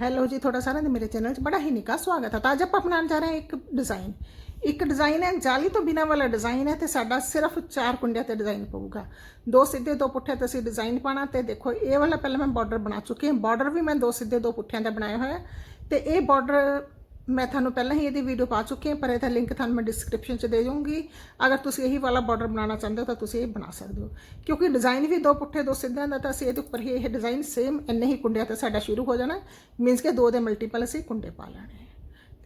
Hello ਜੀ, ਤੁਹਾਡਾ ਸਾਰਿਆਂ ਦੇ ਮੇਰੇ ਚੈਨਲ 'ਚ ਬੜਾ ਹੀ ਨਿੱਘਾ ਸਵਾਗਤ ਹੈ। ਤਾਂ ਅੱਜ ਆਪਾਂ ਬਣਾਉਣ ਜਾ ਰਹੇ ਹਾਂ ਇੱਕ ਡਿਜ਼ਾਈਨ ਇੱਕ ਡਿਜ਼ਾਈਨ ਹੈ, ਜਾਲੀ ਤੋਂ ਬਿਨਾ ਵਾਲਾ ਡਿਜ਼ਾਈਨ ਹੈ ਤੇ ਸਾਡਾ ਸਿਰਫ ਚਾਰ ਕੁੰਡਿਆਂ ਤੇ ਡਿਜ਼ਾਈਨ ਪਊਗਾ। ਦੋ ਸਿੱਧੇ, ਦੋ ਪੁੱਠੇ ਤੇ ਅਸੀਂ ਡਿਜ਼ਾਈਨ ਪਾਣਾ ਤੇ ਦੇਖੋ, ਇਹ ਵਾਲਾ ਪਹਿਲਾਂ ਮੈਂ ਬਾਰਡਰ ਬਣਾ ਚੁੱਕੀ ਹਾਂ। ਬਾਰਡਰ ਵੀ ਮੈਂ ਦੋ ਸਿੱਧੇ, ਦੋ ਪੁੱਠਿਆਂ ਦਾ ਬਣਾਇਆ ਹੋਇਆ ਹੈ ਤੇ ਇਹ ਬਾਰਡਰ ਮੈਂ ਤੁਹਾਨੂੰ ਪਹਿਲਾਂ ਹੀ ਇਹਦੀ ਵੀਡੀਓ ਪਾ ਚੁੱਕੀ ਹਾਂ ਪਰ ਇਹਦਾ ਲਿੰਕ ਤੁਹਾਨੂੰ ਮੈਂ ਡਿਸਕ੍ਰਿਪਸ਼ਨ 'ਚ ਦੇ ਦੂੰਗੀ ਅਗਰ ਤੁਸੀਂ ਇਹੀ ਵਾਲਾ ਬਾਰਡਰ ਬਣਾਉਣਾ ਚਾਹੁੰਦੇ ਹੋ ਤਾਂ ਤੁਸੀਂ ਇਹ ਬਣਾ ਸਕਦੇ ਹੋ ਕਿਉਂਕਿ ਡਿਜ਼ਾਈਨ ਵੀ ਦੋ ਪੁੱਠੇ ਦੋ ਸਿੱਧਿਆਂ ਦਾ ਤਾਂ ਅਸੀਂ ਇਹਦੇ ਉੱਪਰ ਹੀ ਇਹ ਡਿਜ਼ਾਈਨ ਸੇਮ ਇੰਨੇ ਹੀ ਕੁੰਡਿਆਂ ਤੇ ਸਾਡਾ ਸ਼ੁਰੂ ਹੋ ਜਾਣਾ ਮੀਨਸ ਕਿ ਦੋ ਦੇ ਮਲਟੀਪਲ ਅਸੀਂ ਕੁੰਡੇ ਪਾ ਲੈਣੇ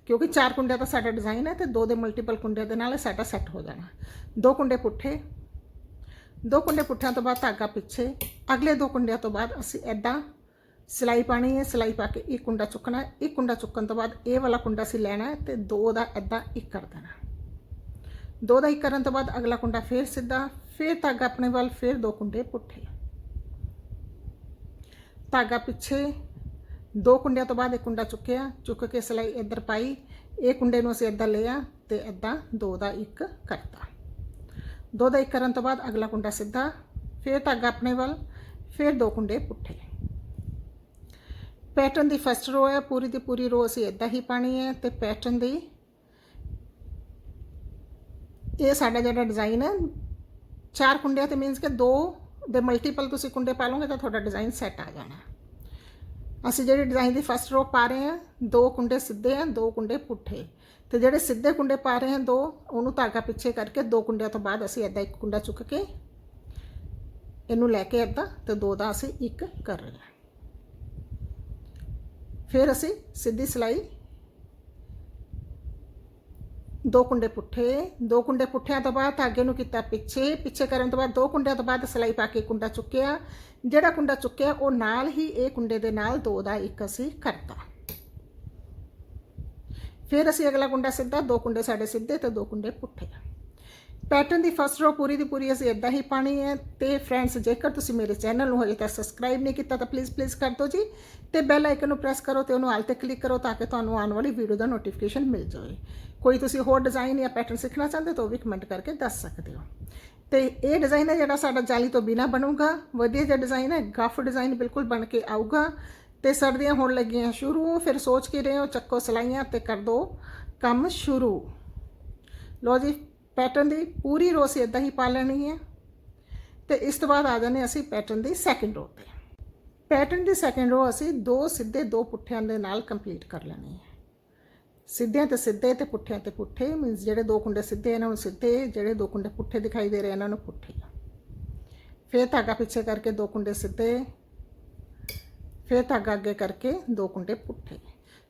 ਕਿਉਂਕਿ ਚਾਰ ਕੁੰਡਿਆਂ ਦਾ ਸਾਡਾ ਡਿਜ਼ਾਈਨ ਹੈ ਤੇ ਦੋ ਦੇ ਮਲਟੀਪਲ ਕੁੰਡਿਆਂ ਦੇ ਨਾਲ ਇਹ ਸਾਡਾ ਸੈੱਟ ਹੋ ਜਾਣਾ ਦੋ ਕੁੰਡੇ ਪੁੱਠੇ ਦੋ ਕੁੰਡੇ ਪੁੱਠਿਆਂ ਤੋਂ ਬਾਅਦ ਧਾਗਾ ਪਿੱਛੇ ਅਗਲੇ ਦੋ ਕੁੰਡਿਆਂ ਤੋਂ ਬਾਅਦ ਅਸੀਂ ਐਦਾਂ ਸਿਲਾਈ ਪਾਣੀ ਹੈ, ਸਿਲਾਈ ਪਾ ਕੇ ਇੱਕ ਕੁੰਡਾ ਚੁੱਕਣਾ ਹੈ। ਇੱਕ ਕੁੰਡਾ ਚੁੱਕਣ ਤੋਂ ਬਾਅਦ ਇਹ ਵਾਲਾ ਕੁੰਡਾ ਅਸੀਂ ਲੈਣਾ ਹੈ ਤੇ ਦੋ ਦਾ ਐਦਾਂ ਇੱਕ ਕਰ ਦੇਣਾ। ਦੋ ਦਾ ਇੱਕ ਕਰਨ ਤੋਂ ਬਾਅਦ ਅਗਲਾ ਕੁੰਡਾ ਫੇਰ ਸਿੱਧਾ, ਫੇਰ ਧਾਗਾ ਆਪਣੇ ਵੱਲ, ਫੇਰ ਦੋ ਕੁੰਡੇ ਪੁੱਠੇ। ਧਾਗਾ ਪਿੱਛੇ ਦੋ ਕੁੰਡਿਆਂ ਤੋਂ ਬਾਅਦ ਇੱਕ ਕੁੰਡਾ ਚੁੱਕਿਆ, ਚੁੱਕ ਕੇ ਸਿਲਾਈ ਇੱਧਰ ਪਾਈ। ਇਹ ਕੁੰਡੇ ਨੂੰ ਅਸੀਂ ਇੱਦਾਂ ਲਿਆ ਤੇ ਇੱਦਾਂ ਦੋ ਦਾ ਇੱਕ ਕਰਤਾ। ਦੋ ਦਾ ਇੱਕ ਕਰਨ ਤੋਂ ਬਾਅਦ ਅਗਲਾ ਕੁੰਡਾ ਸਿੱਧਾ, ਫਿਰ ਧਾਗਾ ਆਪਣੇ ਵੱਲ, ਫਿਰ ਦੋ ਕੁੰਡੇ ਪੁੱਠੇ। ਪੈਟਰਨ ਦੀ ਫਸਟ ਰੋ ਹੈ, ਪੂਰੀ ਦੀ ਪੂਰੀ ਰੋ ਅਸੀਂ ਇੱਦਾਂ ਹੀ ਪਾਣੀ ਹੈ ਤੇ ਪੈਟਰਨ ਦੀ ਇਹ ਸਾਡਾ ਜਿਹੜਾ ਡਿਜ਼ਾਈਨ ਹੈ, ਚਾਰ ਕੁੰਡਿਆਂ ਤੇ ਮੀਨਸ ਕਿ ਦੋ ਦੇ ਮਲਟੀਪਲ ਤੁਸੀਂ ਕੁੰਡੇ ਪਾ ਲਓਗੇ ਤਾਂ ਤੁਹਾਡਾ ਡਿਜ਼ਾਈਨ ਸੈੱਟ ਆ ਜਾਣਾ। ਅਸੀਂ ਜਿਹੜੇ ਡਿਜ਼ਾਈਨ ਦੀ ਫਸਟ ਰੋ ਪਾ ਰਹੇ ਹਾਂ, ਦੋ ਕੁੰਡੇ ਸਿੱਧੇ ਆ, ਦੋ ਕੁੰਡੇ ਪੁੱਠੇ। ਤੇ ਜਿਹੜੇ ਸਿੱਧੇ ਕੁੰਡੇ ਪਾ ਰਹੇ ਹਾਂ ਦੋ, ਉਹਨੂੰ ਧਾਗਾ ਪਿੱਛੇ ਕਰਕੇ ਦੋ ਕੁੰਡਿਆਂ ਤੋਂ ਬਾਅਦ ਅਸੀਂ ਐਦਾਂ ਇੱਕ ਕੁੰਡਾ ਚੁੱਕ ਕੇ ਇਹਨੂੰ ਲੈ ਕੇ ਐਦਾਂ ਤੇ ਦੋ ਦਾ ਅਸੀਂ ਇੱਕ ਕਰ ਰਹੇ ਹਾਂ। ਫਿਰ ਅਸੀਂ ਸਿੱਧੀ ਸਿਲਾਈ ਦੋ ਕੁੰਡੇ ਪੁੱਠੇ, ਦੋ ਕੁੰਡੇ ਪੁੱਠਿਆਂ ਤੋਂ ਬਾਅਦ ਧਾਗੇ ਨੂੰ ਕੀਤਾ ਪਿੱਛੇ ਪਿੱਛੇ ਕਰਨ ਤੋਂ ਬਾਅਦ ਦੋ ਕੁੰਡਿਆਂ ਤੋਂ ਬਾਅਦ ਸਿਲਾਈ ਪਾ ਕੇ ਕੁੰਡਾ ਚੁੱਕਿਆ। ਜਿਹੜਾ ਕੁੰਡਾ ਚੁੱਕਿਆ, ਉਹ ਨਾਲ ਹੀ ਇਹ ਕੁੰਡੇ ਦੇ ਨਾਲ ਦੋ ਦਾ ਇੱਕ ਅਸੀਂ ਕਰਤਾ। ਫਿਰ ਅਸੀਂ ਅਗਲਾ ਕੁੰਡਾ ਸਿੱਧਾ, ਦੋ ਕੁੰਡੇ ਸਾਡੇ ਸਿੱਧੇ ਤੇ ਦੋ ਕੁੰਡੇ ਪੁੱਠੇ। ਪੈਟਰਨ ਦੀ ਫਸਟ ਰੋ ਪੂਰੀ ਦੀ ਪੂਰੀ ਅਸੀਂ ਇਦਾਂ ਹੀ ਪਾਣੀ ਹੈ ਤੇ ਫਰੈਂਡਸ ਜੇਕਰ ਤੁਸੀਂ ਮੇਰੇ ਚੈਨਲ ਨੂੰ ਹਜੇ ਤੱਕ ਸਬਸਕ੍ਰਾਈਬ ਨਹੀਂ ਕੀਤਾ ਤਾਂ ਪਲੀਜ਼ ਪਲੀਜ਼ ਕਰ ਦਿਓ ਜੀ ਤੇ ਬੈਲ ਆਈਕਨ ਨੂੰ ਪ੍ਰੈਸ ਕਰੋ ਤੇ ਉਹਨੂੰ ਆਲ ਤੇ ਕਲਿੱਕ ਕਰੋ ਤਾਂ ਕਿ ਤੁਹਾਨੂੰ ਆਉਣ ਵਾਲੀ ਵੀਡੀਓ ਦਾ ਨੋਟੀਫਿਕੇਸ਼ਨ ਮਿਲ ਜਾਵੇ ਕੋਈ ਤੁਸੀਂ ਹੋਰ ਡਿਜ਼ਾਈਨ ਜਾਂ ਪੈਟਰਨ ਸਿੱਖਣਾ ਚਾਹੁੰਦੇ ਤਾਂ ਉਹ ਵੀ ਕਮੈਂਟ ਕਰਕੇ ਦੱਸ ਸਕਦੇ ਹੋ। ਤੇ ਇਹ ਡਿਜ਼ਾਈਨ ਹੈ ਜਿਹੜਾ ਸਾਡਾ ਜਾਲੀ ਤੋਂ ਬਿਨਾ ਬਣੂਗਾ। ਵਧੀਆ ਜਿਹਾ ਡਿਜ਼ਾਈਨ ਹੈ ਗਫ ਡਿਜ਼ਾਈਨ ਬਿਲਕੁਲ ਬਣ ਕੇ ਆਊਗਾ। ਤੇ ਸਰਦੀਆਂ ਹੋਣ ਲੱਗੀਆਂ ਸ਼ੁਰੂ, ਫਿਰ ਸੋਚ ਕੇ ਰਹੇ ਹੋ, ਚੱਕੋ ਸਲਾਈਆਂ ਤੇ ਕਰ ਦੋ ਕੰਮ ਸ਼ੁਰੂ। ਲੋ ਜੀ ਪੈਟਰਨ ਦੀ ਪੂਰੀ ਰੋ ਸੀ ਇਦਾਂ ਹੀ ਪਾ ਲੈਣੀ ਹੈ। ਤੇ ਇਸ ਤੋਂ ਬਾਅਦ ਆ ਜਾਂਦੇ ਅਸੀਂ ਪੈਟਰਨ ਦੀ ਸੈਕਿੰਡ ਰੋ ਤੇ। ਪੈਟਰਨ ਦੀ ਸੈਕਿੰਡ ਰੋ ਅਸੀਂ ਦੋ ਸਿੱਧੇ ਦੋ ਪੁੱਠਿਆਂ ਦੇ ਨਾਲ ਕੰਪਲੀਟ ਕਰ ਲੈਣੀ ਹੈ। ਸਿੱਧਿਆਂ ਤੇ ਸਿੱਧੇ ਤੇ ਪੁੱਠਿਆਂ ਤੇ ਪੁੱਠੇ ਮੀਨਸ ਜਿਹੜੇ ਦੋ ਕੁੰਡੇ ਸਿੱਧੇ ਇਹਨਾਂ ਨੂੰ ਸਿੱਧੇ, ਜਿਹੜੇ ਦੋ ਕੁੰਡੇ ਪੁੱਠੇ ਦਿਖਾਈ ਦੇ ਰਹੇ ਇਹਨਾਂ ਨੂੰ ਪੁੱਠੇ ਫਿਰ ਧਾਗਾ ਪਿੱਛੇ ਕਰਕੇ ਦੋ ਕੁੰਡੇ ਸਿੱਧੇ, ਫਿਰ ਧਾਗਾ ਅੱਗੇ ਕਰਕੇ ਦੋ ਕੁੰਡੇ ਪੁੱਠੇ।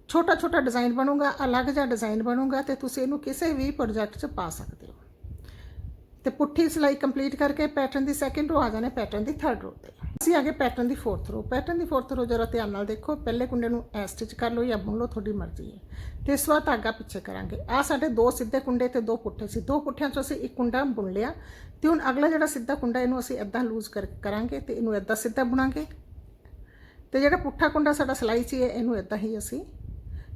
ਛੋਟਾ ਛੋਟਾ ਡਿਜ਼ਾਈਨ ਬਣੂਗਾ, ਅਲੱਗ ਜਿਹਾ ਡਿਜ਼ਾਈਨ ਬਣੂਗਾ ਤੇ ਤੁਸੀਂ ਇਹਨੂੰ ਕਿਸੇ ਵੀ ਪ੍ਰੋਜੈਕਟ 'ਚ ਪਾ ਸਕਦੇ ਹੋ। ਤੇ ਪੁੱਠੀ ਸਿਲਾਈ ਕੰਪਲੀਟ ਕਰਕੇ ਪੈਟਰਨ ਦੀ ਸੈਕਿੰਡ ਰੋ ਆ ਜਾਣੇ ਪੈਟਰਨ ਦੀ ਥਰਡ ਰੋ ਤੇ। ਅਸੀਂ ਆਗੇ ਪੈਟਰਨ ਦੀ ਫੋਰਥ ਰੋ ਪੈਟਰਨ ਦੀ ਫੋਰਥ ਰੋ ਜਰਾ ਧਿਆਨ ਨਾਲ ਦੇਖੋ, ਪਹਿਲੇ ਕੁੰਡੇ ਨੂੰ ਐ ਸਟਿਚ ਕਰ ਲਓ ਜਾਂ ਬੁਣ ਲਓ, ਤੁਹਾਡੀ ਮਰਜ਼ੀ ਹੈ। ਤੇ ਇਸ ਵਾਰ ਧਾਗਾ ਪਿੱਛੇ ਕਰਾਂਗੇ। ਆ ਸਾਡੇ ਦੋ ਸਿੱਧੇ ਕੁੰਡੇ ਤੇ ਦੋ ਪੁੱਠੇ ਸੀ। ਦੋ ਪੁੱਠਿਆਂ 'ਚੋਂ ਅਸੀਂ ਇੱਕ ਕੁੰਡਾ ਬੁਣ ਲਿਆ ਤੇ ਹੁਣ ਅਗਲਾ ਜਿਹੜਾ ਸਿੱਧਾ ਕੁੰਡਾ ਇਹਨੂੰ ਅਸੀਂ ਇਦਾਂ ਲੂਜ਼ ਕਰ, ਕਰਾਂਗੇ ਤੇ ਇਹਨੂੰ ਇਦਾਂ ਸਿੱਧਾ ਬੁਣਾਂਗੇ। ਤੇ ਜਿਹੜਾ ਪੁੱਠਾ ਕੁੰਡਾ ਸਾਡਾ ਸਿਲਾਈ ਸੀ ਇਹਨੂੰ ਇਦਾਂ ਹੀ ਅਸੀਂ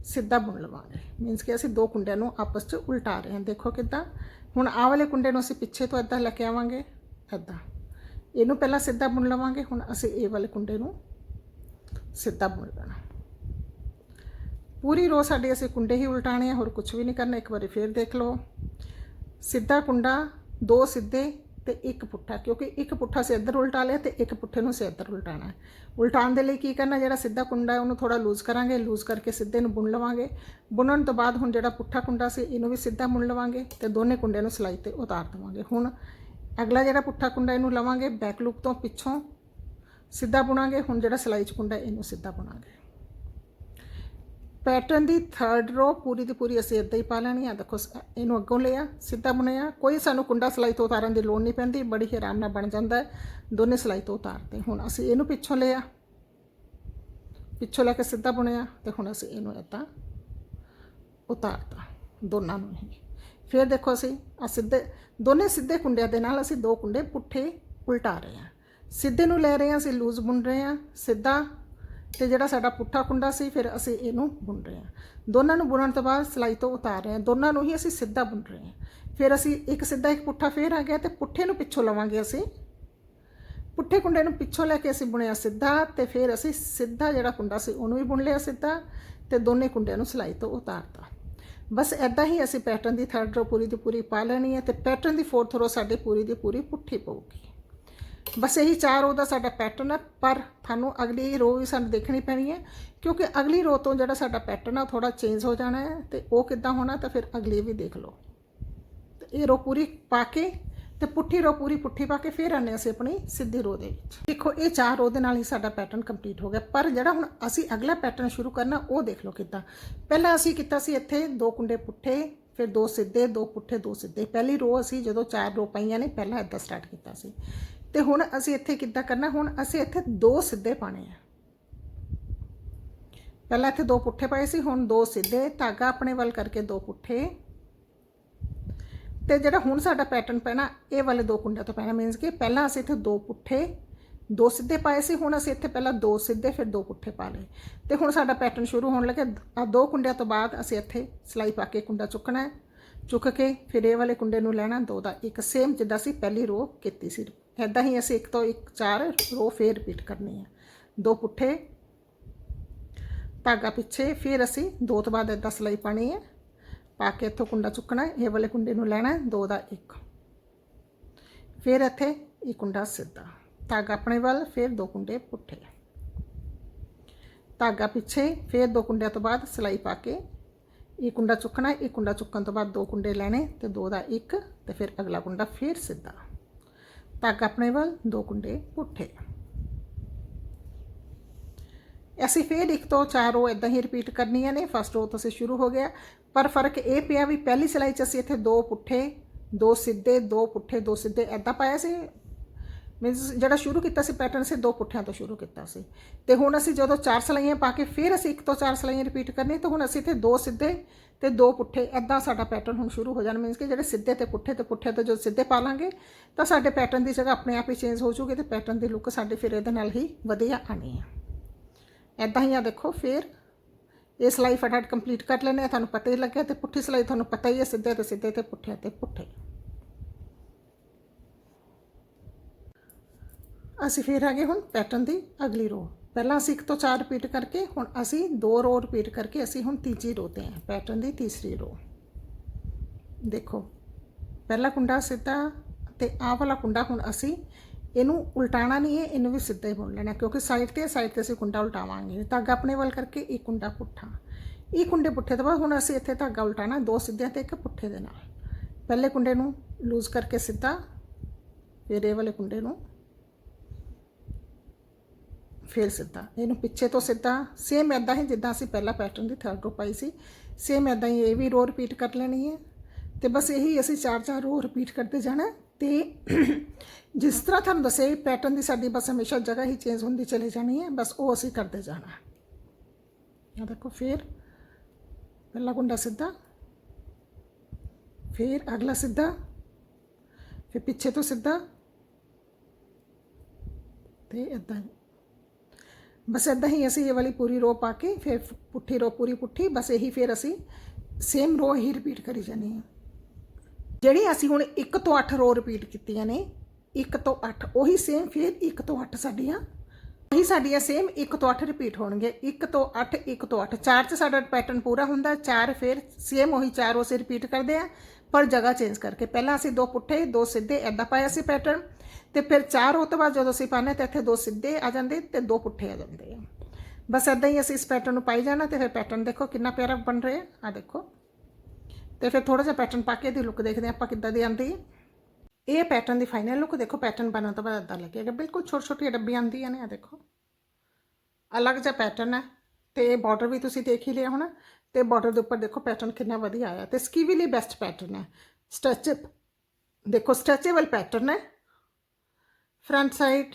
ਸਿੱਧਾ ਬੁਣ ਲਵਾਂਗੇ ਮੀਨਸ ਕਿ ਅਸੀਂ ਦੋ ਕੁੰਡਿਆਂ ਨੂੰ ਆਪਸ 'ਚ ਉਲਟਾ ਰਹੇ ਹਾਂ। ਦੇਖੋ ਕਿਦਾਂ। ਹੁਣ ਆਹ ਵਾਲੇ ਕੁੰਡੇ ਨੂੰ ਅਸੀਂ ਪਿੱਛੇ ਤੋਂ ਇਦਾਂ ਲੈ ਕੇ ਆਵਾਂਗੇ। ਇਦਾਂ ਇਹਨੂੰ ਪਹਿਲਾਂ ਸਿੱਧਾ ਬੁਣ ਲਵਾਂਗੇ। ਹੁਣ ਅਸੀਂ ਇਹ ਵਾਲੇ ਕੁੰਡੇ ਨੂੰ ਸਿੱਧਾ ਬੁਣ ਲੈਣਾ। ਪੂਰੀ ਰੋ ਸਾਡੇ ਅਸੀਂ ਕੁੰਡੇ ਹੀ ਉਲਟਾਣੇ ਆ। ਹੋਰ ਕੁਝ ਵੀ ਨਹੀਂ ਕਰਨਾ। ਇੱਕ ਵਾਰੀ ਫੇਰ ਦੇਖ ਲਓ। ਸਿੱਧਾ ਕੁੰਡਾ, ਦੋ ਸਿੱਧੇ ਤੇ ਇੱਕ ਪੁੱਠਾ, ਕਿਉਂਕਿ ਇੱਕ ਪੁੱਠਾ ਸੇ ਇੱਧਰ ਉਲਟਾ ਲਿਆ ਤੇ ਇੱਕ ਪੁੱਠੇ ਨੂੰ ਸੇ ਇੱਧਰ ਉਲਟਾਣਾ ਹੈ। ਉਲਟਾਉਣ ਦੇ ਲਈ ਕੀ ਕਰਨਾ, ਜਿਹੜਾ ਸਿੱਧਾ ਕੁੰਡਾ ਹੈ, ਉਹਨੂੰ ਥੋੜਾ ਲੂਜ਼ ਕਰਾਂਗੇ ਲੂਜ਼ ਕਰਕੇ ਸਿੱਧੇ ਨੂੰ ਬੁਣ ਲਵਾਂਗੇ। ਬੁਣਨ ਤੋਂ ਬਾਅਦ ਹੁਣ ਜਿਹੜਾ ਪੁੱਠਾ ਕੁੰਡਾ ਸੀ, ਇਹਨੂੰ ਵੀ ਸਿੱਧਾ ਬੁਣ ਲਵਾਂਗੇ ਤੇ ਦੋਨੇ ਕੁੰਡਿਆਂ ਨੂੰ ਸਲਾਈ ਤੇ ਉਤਾਰ ਦਵਾਂਗੇ। ਹੁਣ ਅਗਲਾ ਜਿਹੜਾ ਪੁੱਠਾ ਕੁੰਡਾ ਇਹਨੂੰ ਲਵਾਂਗੇ ਬੈਕ ਲੂਪ ਤੋਂ ਪਿੱਛੋਂ ਸਿੱਧਾ ਬੁਣਾਂਗੇ, ਹੁਣ ਜਿਹੜਾ ਸਲਾਈ 'ਚ ਕੁੰਡਾ ਇਹਨੂੰ ਸਿੱਧਾ ਬੁਣਾਂਗੇ। ਪੈਟਰਨ ਦੀ ਥਰਡ ਰੋ ਪੂਰੀ ਦੀ ਪੂਰੀ ਅਸੀਂ ਇਦਾਂ ਹੀ ਪਾ ਲੈਣੀ ਆ। ਦੇਖੋ, ਇਹਨੂੰ ਅੱਗੋਂ ਲਿਆ, ਸਿੱਧਾ ਬੁਣਿਆ। ਕੋਈ ਸਾਨੂੰ ਕੁੰਡਾ ਸਲਾਈ ਤੋਂ ਉਤਾਰਨ ਦੀ ਲੋੜ ਨਹੀਂ ਪੈਂਦੀ, ਬੜੀ ਹੀ ਆਰਾਮ ਨਾਲ ਬਣ ਜਾਂਦਾ ਦੋਨੇ ਸਲਾਈ ਤੋਂ ਉਤਾਰਦੇ ਹੁਣ ਅਸੀਂ ਇਹਨੂੰ ਪਿੱਛੋਂ ਲਿਆ। ਪਿੱਛੋਂ ਲੈ ਕੇ ਸਿੱਧਾ ਬੁਣਿਆ ਤੇ ਹੁਣ ਅਸੀਂ ਇਹਨੂੰ ਇਦਾਂ ਉਤਾਰਤਾ, ਦੋਨਾਂ ਨੂੰ ਹੀ। ਫਿਰ ਦੇਖੋ ਅਸੀਂ ਆ ਸਿੱਧੇ, ਦੋਨੇ ਸਿੱਧੇ ਕੁੰਡਿਆਂ ਦੇ ਨਾਲ ਅਸੀਂ ਦੋ ਕੁੰਡੇ ਪੁੱਠੇ ਉਲਟਾ ਰਹੇ ਹਾਂ। ਸਿੱਧੇ ਨੂੰ ਲੈ ਰਹੇ ਹਾਂ, ਅਸੀਂ ਲੂਜ਼ ਬੁਣ ਰਹੇ ਹਾਂ। ਸਿੱਧਾ ਤੇ ਜਿਹੜਾ ਸਾਡਾ ਪੁੱਠਾ ਕੁੰਡਾ ਸੀ, ਫਿਰ ਅਸੀਂ ਇਹਨੂੰ ਬੁਣ ਰਹੇ ਹਾਂ। ਦੋਨਾਂ ਨੂੰ ਬੁਣਨ ਤੋਂ ਬਾਅਦ ਸਲਾਈ ਤੋਂ ਉਤਾਰ ਰਹੇ ਹਾਂ। ਦੋਨਾਂ ਨੂੰ ਹੀ ਅਸੀਂ ਸਿੱਧਾ ਬੁਣ ਰਹੇ ਹਾਂ। ਫਿਰ ਅਸੀਂ ਇੱਕ ਸਿੱਧਾ, ਇੱਕ ਪੁੱਠਾ ਫੇਰ ਆ ਗਿਆ ਤੇ ਪੁੱਠੇ ਨੂੰ ਪਿੱਛੋਂ ਲਵਾਂਗੇ ਅਸੀਂ। ਪੁੱਠੇ ਕੁੰਡੇ ਨੂੰ ਪਿੱਛੋਂ ਲੈ ਕੇ ਅਸੀਂ ਬੁਣਿਆ ਸਿੱਧਾ ਤੇ ਫਿਰ ਅਸੀਂ ਸਿੱਧਾ ਜਿਹੜਾ ਕੁੰਡਾ ਸੀ, ਉਹਨੂੰ ਵੀ ਬੁਣ ਲਿਆ ਸਿੱਧਾ ਤੇ ਦੋਨੇ ਕੁੰਡਿਆਂ ਨੂੰ ਸਿਲਾਈ ਤੋਂ ਉਤਾਰਤਾ। ਬਸ ਐਦਾਂ ਹੀ ਅਸੀਂ ਪੈਟਰਨ ਦੀ ਥਰਡ ਰੋ ਪੂਰੀ ਦੀ ਪੂਰੀ ਪਾ ਲੈਣੀ ਹੈ ਤੇ ਪੈਟਰਨ ਦੀ ਫੋਰਥ ਰੋ ਸਾਡੀ ਪੂਰੀ ਦੀ ਪੂਰੀ ਪੁੱਠੀ ਪਊਗੀ। ਬਸ ਇਹੀ ਚਾਰ ਰੋ ਦਾ ਸਾਡਾ ਪੈਟਰਨ ਹੈ ਪਰ ਤੁਹਾਨੂੰ ਅਗਲੀ ਰੋ ਵੀ ਸਾਨੂੰ ਦੇਖਣੀ ਪੈਣੀ ਹੈ, ਕਿਉਂਕਿ ਅਗਲੀ ਰੋ ਤੋਂ ਜਿਹੜਾ ਸਾਡਾ ਪੈਟਰਨ ਆ ਥੋੜਾ ਚੇਂਜ ਹੋ ਜਾਣਾ ਹੈ ਤੇ ਉਹ ਕਿੱਦਾਂ ਹੋਣਾ ਤਾਂ ਫਿਰ ਅਗਲੀ ਵੀ ਦੇਖ ਲਓ। ਤੇ ਇਹ ਰੋ ਪੂਰੀ ਪਾ ਕੇ ਤੇ ਪੁੱਠੀ ਰੋ ਪੂਰੀ ਪੁੱਠੀ ਪਾ ਕੇ ਫਿਰ ਆਨੇ ਅਸੀਂ ਆਪਣੀ ਸਿੱਧੀ ਰੋ ਦੇ ਵਿੱਚ। ਦੇਖੋ, ਇਹ ਚਾਰ ਰੋ ਦੇ ਨਾਲ ਹੀ ਸਾਡਾ ਪੈਟਰਨ ਕੰਪਲੀਟ ਹੋ ਗਿਆ, ਪਰ ਜਿਹੜਾ ਹੁਣ ਅਸੀਂ ਅਗਲਾ ਪੈਟਰਨ ਸ਼ੁਰੂ ਕਰਨਾ, ਉਹ ਦੇਖ ਲਓ ਕਿੱਦਾਂ। ਪਹਿਲਾਂ ਅਸੀਂ ਕੀਤਾ ਸੀ ਇੱਥੇ ਦੋ ਕੁੰਡੇ ਪੁੱਠੇ, ਫਿਰ ਦੋ ਸਿੱਧੇ, ਦੋ ਪੁੱਠੇ, ਦੋ ਸਿੱਧੇ। ਪਹਿਲੀ ਰੋ ਅਸੀਂ ਜਦੋਂ ਚਾਰ ਰੋ ਪਾਈਆਂ ਨੇ, ਪਹਿਲਾਂ ਇਦਾਂ ਸਟਾਰਟ ਕੀਤਾ ਸੀ। ਤੇ ਹੁਣ ਅਸੀਂ ਇੱਥੇ ਕਿੱਦਾਂ ਕਰਨਾ? ਹੁਣ ਅਸੀਂ ਇੱਥੇ ਦੋ ਸਿੱਧੇ ਪਾਣੇ ਆ। ਪਹਿਲਾਂ ਇੱਥੇ ਦੋ ਪੁੱਠੇ ਪਾਏ ਸੀ, ਹੁਣ ਦੋ ਸਿੱਧੇ। ਧਾਗਾ ਆਪਣੇ ਵੱਲ ਕਰਕੇ ਦੋ ਪੁੱਠੇ। ਤੇ ਜਿਹੜਾ ਹੁਣ ਸਾਡਾ ਪੈਟਰਨ ਪੈਣਾ, ਇਹ ਵਾਲੇ ਦੋ ਕੁੰਡਿਆਂ ਤੋਂ ਪੈਣਾ। ਮੀਨਸ ਕਿ ਪਹਿਲਾਂ ਅਸੀਂ ਇੱਥੇ ਦੋ ਪੁੱਠੇ, ਦੋ ਸਿੱਧੇ ਪਾਏ ਸੀ, ਹੁਣ ਅਸੀਂ ਇੱਥੇ ਪਹਿਲਾਂ ਦੋ ਸਿੱਧੇ, ਫਿਰ ਦੋ ਪੁੱਠੇ ਪਾ ਲਏ। ਤੇ ਹੁਣ ਸਾਡਾ ਪੈਟਰਨ ਸ਼ੁਰੂ ਹੋਣ ਲੱਗਾ ਆ ਦੋ ਕੁੰਡਿਆਂ ਤੋਂ ਬਾਅਦ ਅਸੀਂ ਇੱਥੇ ਸਲਾਈ ਪਾ ਕੇ ਕੁੰਡਾ ਚੁੱਕਣਾ ਹੈ। ਚੁੱਕ ਕੇ ਫਿਰ ਇਹ ਵਾਲੇ ਕੁੰਡੇ ਨੂੰ ਲੈਣਾ, ਦੋ ਦਾ ਇੱਕ। ਸੇਮ ਜਿੱਦਾਂ ਅਸੀਂ ਪਹਿਲੀ ਰੋ ਕੀਤੀ ਸੀ। ਐਦਾਂ ਹੀ ਅਸੀਂ ਇੱਕ ਤੋਂ ਇੱਕ ਚਾਰ ਰੋ ਫੇਰ ਰਿਪੀਟ ਕਰਨੀ ਹੈ ਦੋ ਪੁੱਠੇ ਧਾਗਾ ਪਿੱਛੇ ਫਿਰ ਅਸੀਂ ਦੋ ਤੋਂ ਬਾਅਦ ਇਦਾਂ ਸਲਾਈ ਪਾਣੀ ਹੈ ਪਾ ਕੇ ਇੱਥੋਂ ਕੁੰਡਾ ਚੁੱਕਣਾ ਇਹ ਵਾਲੇ ਕੁੰਡੇ ਨੂੰ ਲੈਣਾ ਦੋ ਦਾ ਇੱਕ। ਫਿਰ ਇੱਥੇ ਇਹ ਕੁੰਡਾ ਸਿੱਧਾ। ਧਾਗਾ ਆਪਣੇ ਵੱਲ ਫਿਰ ਦੋ ਕੁੰਡੇ ਪੁੱਠੇ। ਧਾਗਾ ਪਿੱਛੇ ਫਿਰ ਦੋ ਕੁੰਡਿਆਂ ਤੋਂ ਬਾਅਦ ਸਲਾਈ ਪਾ ਕੇ ਇਹ ਕੁੰਡਾ ਚੁੱਕਣਾ ਹੈ, ਇਹ ਕੁੰਡਾ ਚੁੱਕਣ ਤੋਂ ਬਾਅਦ ਦੋ ਕੁੰਡੇ ਲੈਣੇ ਤੇ ਦੋ ਦਾ ਇੱਕ ਤੇ ਫਿਰ ਅਗਲਾ ਕੁੰਡਾ ਫਿਰ ਸਿੱਧਾ। ਧਾਗਾ ਆਪਣੇ ਵੱਲ, ਦੋ ਕੁੰਡੇ ਪੁੱਠੇ। ਅਸੀਂ ਫਿਰ ਇੱਕ ਤੋਂ ਚਾਰ ਰੋ ਇਦਾਂ ਹੀ ਰਿਪੀਟ ਕਰਨੀਆਂ ਨੇ। ਫਸਟ ਰੋ ਤੋਂ ਅਸੀਂ ਸ਼ੁਰੂ ਹੋ ਗਿਆ। ਪਰ ਫ਼ਰਕ ਇਹ ਪਿਆ ਵੀ ਪਹਿਲੀ ਸਿਲਾਈ 'ਚ ਅਸੀਂ ਇੱਥੇ ਦੋ ਪੁੱਠੇ, ਦੋ ਸਿੱਧੇ, ਦੋ ਪੁੱਠੇ, ਦੋ ਸਿੱਧੇ ਐਦਾਂ ਪਾਇਆ ਸੀ। ਮੀਨਸ ਜਿਹੜਾ ਸ਼ੁਰੂ ਕੀਤਾ ਸੀ ਪੈਟਰਨ ਸੀ, ਦੋ ਪੁੱਠਿਆਂ ਤੋਂ ਸ਼ੁਰੂ ਕੀਤਾ ਸੀ। ਤੇ ਹੁਣ ਅਸੀਂ ਜਦੋਂ ਚਾਰ ਸਲਾਈਆਂ ਪਾ ਕੇ ਫਿਰ ਅਸੀਂ ਇੱਕ ਤੋਂ ਚਾਰ ਸਲਾਈਆਂ ਰਿਪੀਟ ਕਰਨੀ ਤਾਂ ਹੁਣ ਅਸੀਂ ਇੱਥੇ ਦੋ ਸਿੱਧੇ ਤੇ ਦੋ ਪੁੱਠੇ ਐਦਾਂ ਸਾਡਾ ਪੈਟਰਨ ਹੁਣ ਸ਼ੁਰੂ ਹੋ ਜਾਣਾ। ਮੀਨਸ ਕਿ ਜਿਹੜੇ ਸਿੱਧੇ ਤੇ ਪੁੱਠੇ ਤੇ ਪੁੱਠੇ ਤੋਂ ਜੋ ਸਿੱਧੇ ਪਾ ਲਾਂਗੇ, ਤਾਂ ਸਾਡੇ ਪੈਟਰਨ ਦੀ ਜਗ੍ਹਾ ਆਪਣੇ ਆਪ ਹੀ ਚੇਂਜ ਹੋ ਜੂਗੀ ਤੇ ਪੈਟਰਨ ਦੀ ਲੁੱਕ ਸਾਡੇ ਫਿਰ ਇਹਦੇ ਨਾਲ ਹੀ ਵਧੀਆ ਆਣੀ ਆ। ਐਦਾਂ ਹੀ ਆ ਦੇਖੋ, ਫਿਰ ਇਹ ਸਲਾਈ ਫਟਾਫਟ ਕੰਪਲੀਟ ਕਰ ਲੈਣੇ ਆ, ਤੁਹਾਨੂੰ ਪਤਾ ਹੀ ਲੱਗਿਆ ਤੇ ਪੁੱਠੀ ਸਲਾਈ ਤੁਹਾਨੂੰ ਪਤਾ ਹੀ ਹੈ ਸਿੱਧੇ ਤੇ ਸਿੱਧੇ ਤੇ ਪੁੱਠੇ ਤੇ ਪੁੱਠੇ। ਅਸੀਂ ਫਿਰ ਆ ਗਏ ਹੁਣ ਪੈਟਰਨ ਦੀ ਅਗਲੀ ਰੋ ਪਹਿਲਾਂ ਅਸੀਂ ਇੱਕ ਤੋਂ ਚਾਰ ਰਿਪੀਟ ਕਰਕੇ, ਹੁਣ ਅਸੀਂ ਦੋ ਰੋ ਰਿਪੀਟ ਕਰਕੇ ਅਸੀਂ ਹੁਣ ਤੀਜੀ ਰੋ ਤੇ ਆ ਪੈਟਰਨ ਦੀ ਤੀਸਰੀ ਰੋ ਦੇਖੋ, ਪਹਿਲਾ ਕੁੰਡਾ ਸਿੱਧਾ ਤੇ ਆਹ ਵਾਲਾ ਕੁੰਡਾ ਹੁਣ ਅਸੀਂ ਇਹਨੂੰ ਉਲਟਾਣਾ ਨਹੀਂ ਹੈ, ਇਹਨੂੰ ਵੀ ਸਿੱਧਾ ਹੀ ਬੁਣ ਲੈਣਾ ਕਿਉਂਕਿ ਸਾਈਡ ਤੇ ਸਾਈਡ ਤੇ ਅਸੀਂ ਕੁੰਡਾ ਉਲਟਾਵਾਂਗੇ। ਧਾਗਾ ਆਪਣੇ ਵੱਲ ਕਰਕੇ ਇਹ ਕੁੰਡਾ ਪੁੱਠਾ। ਇਹ ਕੁੰਡੇ ਪੁੱਠੇ ਤੋਂ ਬਾਅਦ ਹੁਣ ਅਸੀਂ ਇੱਥੇ ਧਾਗਾ ਉਲਟਾਣਾ ਦੋ ਸਿੱਧਿਆਂ ਤੇ ਇੱਕ ਪੁੱਠੇ ਦੇ ਨਾਲ। ਪਹਿਲੇ ਕੁੰਡੇ ਨੂੰ ਲੂਜ਼ ਕਰਕੇ ਸਿੱਧਾ, ਫਿਰ ਇਹ ਵਾਲੇ ਕੁੰਡੇ ਨੂੰ ਫਿਰ ਸਿੱਧਾ। ਇਹਨੂੰ ਪਿੱਛੇ ਤੋਂ ਸਿੱਧਾ ਸੇਮ ਐਦਾਂ ਹੀ ਜਿੱਦਾਂ ਅਸੀਂ ਪਹਿਲਾ ਪੈਟਰਨ ਦੀ ਥਰਡ ਰੋ ਪਾਈ ਸੀ ਸੇਮ ਐਦਾਂ ਹੀ ਇਹ ਵੀ ਰੋ ਰਿਪੀਟ ਕਰ ਲੈਣੀ ਹੈ। ਤੇ ਬਸ ਇਹੀ ਅਸੀਂ ਚਾਰ ਚਾਰ ਰੋ ਰਿਪੀਟ ਕਰਦੇ ਜਾਣਾ ਤੇ ਜਿਸ ਤਰ੍ਹਾਂ ਤੁਹਾਨੂੰ ਦੱਸਿਆ ਪੈਟਰਨ ਦੀ ਸਾਡੀ ਬਸ ਹਮੇਸ਼ਾ ਜਗ੍ਹਾ ਹੀ ਚੇਂਜ ਹੁੰਦੀ ਚਲੇ ਜਾਣੀ ਹੈ, ਬਸ ਉਹ ਅਸੀਂ ਕਰਦੇ ਜਾਣਾ ਆ ਦੇਖੋ ਫਿਰ, ਪਹਿਲਾ ਕੁੰਡਾ ਸਿੱਧਾ, ਫਿਰ ਅਗਲਾ ਸਿੱਧਾ, ਫਿਰ ਪਿੱਛੇ ਤੋਂ ਸਿੱਧਾ, ਤੇ ਇਦਾਂ ਬਸ ਇਦਾਂ ਹੀ ਅਸੀਂ ਇਹ ਵਾਲੀ ਪੂਰੀ ਰੋ ਪਾ ਕੇ ਫਿਰ ਪੁੱਠੀ ਰੋ ਪੂਰੀ ਪੁੱਠੀ, ਬਸ ਇਹੀ ਫਿਰ ਅਸੀਂ ਸੇਮ ਰੋ ਹੀ ਰਿਪੀਟ ਕਰੀ ਜਾਣੀ ਹੈ। ਜਿਹੜੀ ਅਸੀਂ ਹੁਣ 1 ਤੋਂ 8 ਰੋ ਰਿਪੀਟ ਕੀਤੀਆਂ ਨੇ 1 ਤੋਂ 8 ਉਹੀ ਸੇਮ ਫਿਰ 1 ਤੋਂ 8 ਸਾਡੀਆਂ, ਉਹੀ ਸਾਡੀਆਂ ਸੇਮ 1 ਤੋਂ 8 ਰਿਪੀਟ ਹੋਣਗੇ। 1 ਤੋਂ 8 1 ਤੋਂ 8 ਚਾਰ 'ਚ ਸਾਡਾ ਪੈਟਰਨ ਪੂਰਾ ਹੁੰਦਾ, ਚਾਰ ਫਿਰ ਸੇਮ ਉਹੀ ਚਾਰ ਉਸੇ ਰਿਪੀਟ ਕਰਦੇ ਆ। ਪਰ ਜਗ੍ਹਾ ਚੇਂਜ ਕਰਕੇ। ਪਹਿਲਾਂ ਅਸੀਂ ਦੋ ਪੁੱਠੇ, ਦੋ ਸਿੱਧੇ ਐਦਾਂ ਪਾਇਆ ਸੀ ਪੈਟਰਨ ਤੇ ਫਿਰ ਚਾਰ ਉਹ ਤੋਂ ਬਾਅਦ ਜਦੋਂ ਅਸੀਂ ਪਾਣੇ ਤੇ ਇੱਥੇ ਦੋ ਸਿੱਧੇ ਆ ਜਾਂਦੇ ਤੇ ਦੋ ਪੁੱਠੇ ਆ ਜਾਂਦੇ ਆ। ਬਸ ਐਦਾਂ ਹੀ ਅਸੀਂ ਇਸ ਪੈਟਰਨ ਨੂੰ ਪਾਈ ਜਾਣਾ ਤੇ ਫਿਰ ਪੈਟਰਨ ਦੇਖੋ ਕਿੰਨਾ ਪਿਆਰਾ ਬਣ ਰਿਹਾ ਆ ਦੇਖੋ। ਤੇ ਫਿਰ ਥੋੜਾ ਜਿਹਾ ਪੈਟਰਨ ਪਾ ਕੇ ਇਹਦੀ ਲੁੱਕ ਦੇਖਦੇ ਹਾਂ ਆਪਾਂ ਕਿੱਦਾਂ ਦੀ ਆਉਂਦੀ ਹੈ। ਇਹ ਪੈਟਰਨ ਦੀ ਫਾਈਨਲ ਲੁੱਕ ਦੇਖੋ ਪੈਟਰਨ ਬਣਨ ਤੋਂ ਬਾਅਦ ਇਦਾਂ ਲੱਗੇਗਾ। ਬਿਲਕੁਲ ਛੋਟੀ ਛੋਟੀਆਂ ਡੱਬੀਆਂ ਆਉਂਦੀਆਂ ਨੇ ਆ ਦੇਖੋ। ਅਲੱਗ ਜਿਹਾ ਪੈਟਰਨ ਹੈ ਤੇ ਬਾਰਡਰ ਵੀ ਤੁਸੀਂ ਦੇਖ ਹੀ ਲਿਆ ਹੋਣਾ। ਤੇ ਬਾਰਡਰ ਦੇ ਉੱਪਰ ਦੇਖੋ ਪੈਟਰਨ ਕਿੰਨਾ ਵਧੀਆ ਆਇਆ ਤੇ ਸਕੀਵੀ ਲਈ ਬੈਸਟ ਪੈਟਰਨ ਹੈ। ਸਟ੍ਰੈਚ ਦੇਖੋ ਸਟ੍ਰੈਚੇਬਲ ਪੈਟਰਨ ਹੈ। ਫਰੰਟ ਸਾਈਡ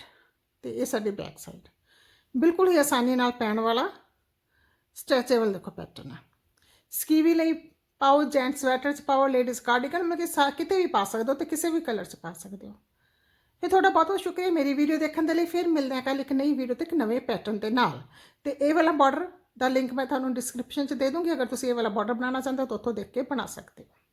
ਤੇ ਇਹ ਸਾਡੀ ਬੈਕ ਸਾਈਡ ਬਿਲਕੁਲ ਹੀ ਆਸਾਨੀ ਨਾਲ ਪੈਣ ਵਾਲਾ ਸਟ੍ਰੈਚੇਬਲ ਦੇਖੋ ਪੈਟਰਨ ਹੈ। ਸਕੀਵੀ ਲਈ ਪਾਓ ਜੈਂਟਸ ਸਵੈਟਰ ਚ ਪਾਓ ਲੇਡੀਜ਼ ਕਾਰਡੀਗਨ ਮੈਂ ਕਿ ਸਾ ਕਿਤੇ ਵੀ ਪਾ ਸਕਦੇ ਹੋ ਤੇ ਕਿਸੇ ਵੀ ਕਲਰ ਚ ਪਾ ਸਕਦੇ ਹੋ। ਇਹ ਤੁਹਾਡਾ ਬਹੁਤ ਬਹੁਤ ਸ਼ੁਕਰੀਆ। ਮੇਰੀ ਵੀਡੀਓ ਦੇਖਣ ਦੇ ਲਈ ਫਿਰ ਮਿਲਦੇ ਹਾਂ ਕੱਲ ਇੱਕ ਨਈ ਵੀਡੀਓ ਤੇ ਇੱਕ ਨਵੇਂ ਪੈਟਰਨ ਦੇ ਨਾਲ। ਤੇ ਇਹ ਵਾਲਾ ਬਾਰਡਰ ਦਾ ਲਿੰਕ ਮੈਂ ਤੁਹਾਨੂੰ ਡਿਸਕ੍ਰਿਪਸ਼ਨ ਚ ਦੇ ਦੂੰਗੀ। ਅਗਰ ਤੁਸੀਂ ਇਹ ਵਾਲਾ ਬਾਰਡਰ ਬਣਾਉਣਾ ਚਾਹੁੰਦੇ ਹੋ ਤਾਂ ਉੱਥੋਂ ਦੇਖ ਕੇ ਬਣਾ ਸਕਦੇ ਹੋ।